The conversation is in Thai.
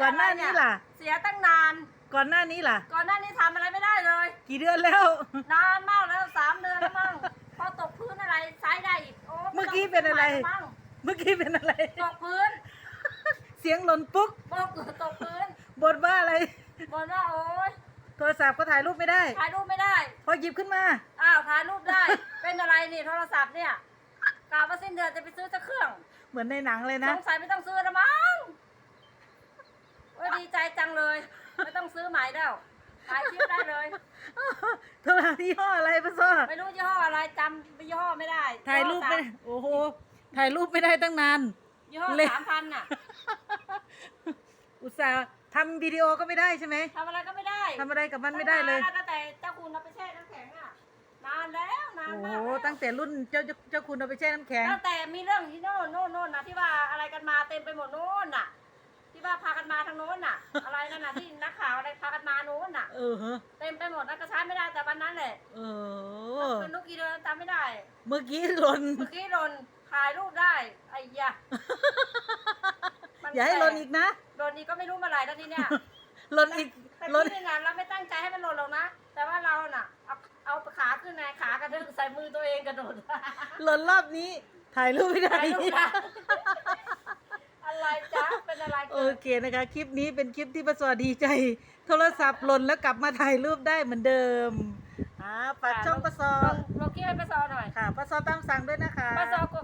ก่อนหน้านี้ล่ะ เสียตั้งนาน ก่อนหน้านี้ล่ะ ก่อนหน้านี้ทำอะไรไม่ได้เลย กี่เดือนแล้ว นานมากแล้วสามเดือนแล้วมั้งพอตกพื้นอะไรใช้ได้อีกโอ้เมื่อกี้เป็นอะไรม่ต้งซื้ใหม่แล้วมั้งเมื่อกี้เป็นอะไร ตกพื้น เสียงหล่นปุ๊กบอกตกพื้นบนว่าอะไรบนว่าโอ๊ยโทรศัพท์ก็ถ่ายรูปไม่ได้ ถ่ายรูปไม่ได้ พอหยิบขึ้นมา อ้าวถ่ายรูปได้ เป็นอะไรนี่โทรศัพท์เนี่ยกล่าวว่าสิ้นเดือนจะไปซื้อสักเครื่อง เหมือนในหนังเลยสนะงสัยไม่ต้องซื้อแล้วมั้งโอ้ยดีใจจังเลย ไม่ต้องซื้อใหม่แล้วถ่ายคลิปได้เลยโทรศัพท์ยี่ห้ออะไรปะซ้อไม่รู้ยี่ห้ออะไรจำยี่ห้อไม่ได้ถ่ายรูปไม่โอ้โห ถ่ายรูปไม่ได้ตั้งนาน ยี่ห้อเละสามพันน่ะ อุตส่าห์ทำวิดีโอก็ไม่ได้ใช่ไหมทำอะไรก็ไม่ได้ทำอะไรกับมันไม่ได้เลย ตั้งแต่เจ้าคุณเอาไปแช่น้ำแข็งอะ นานแล้วนานโอ้โห มากแล้วตั้งแต่รุ่นเจ้าเจ้าคุณเอาไปแช่น้ำแข็ง ตั้งแต่มีเรื่องที่โน่นโน่นโน่นนะที่ว่าอะไรกันมาเต็มไปหมดโน่นน่ะ ที่ว่าพากันมาทางโน้นน่ะ อะไรนั่นน่ะที่นักข่าวอะไรพากันมาโน้นน่ะ เออฮะเต็มไปหมดแล้วก็ใช้ไม่ได้แต่วันนั้นแหละเออเป็นลูกกี่เดือนจำไม่ได้ เมื่อกี้หล่นเมื่อกี้หล่นถ่ายรูปได้ไอ้ยะมันอย่าให้หล่นอีกนะหล่นอีกก็ไม่รู้เมื่อไหร่แล้วทีเนี้ยหล่นอีกแต่หล่นที่นี่นะเราไม่ตั้งใจให้มันหล่นหรอกนะแต่ว่าเราน่ะเอาเอาขาขึ้นไงขากระดึงใส่มือตัวเองกระโดดหล่นรอบนี้ถ่ายรูปไม่ได้ถ่ายรูปได้อะไรจ๊ะเป็นอะไร โอเกิดเคนะคะ คลิปนี้เป็นคลิปที่ประสวดีใจ โทรศัพท์หล่นแล้วกลับมาถ่ายรูปได้เหมือนเดิมอ่าฝากช่องประสอลงลงกี้ให้ป้าซอหน่อยค่ะประสอตามสั่งด้วยนะคะ ป้าซอกกอกๆค่ะป้าซอกกอกๆค่ะกด